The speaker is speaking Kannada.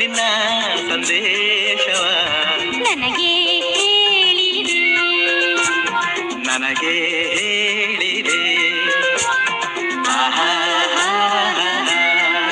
ನಿನ್ನ ಸಂದೇಶವ. ನನಗೆ ಹೇಳಿದೆ. ನನಗೆ ಹೇಳಿದೆ.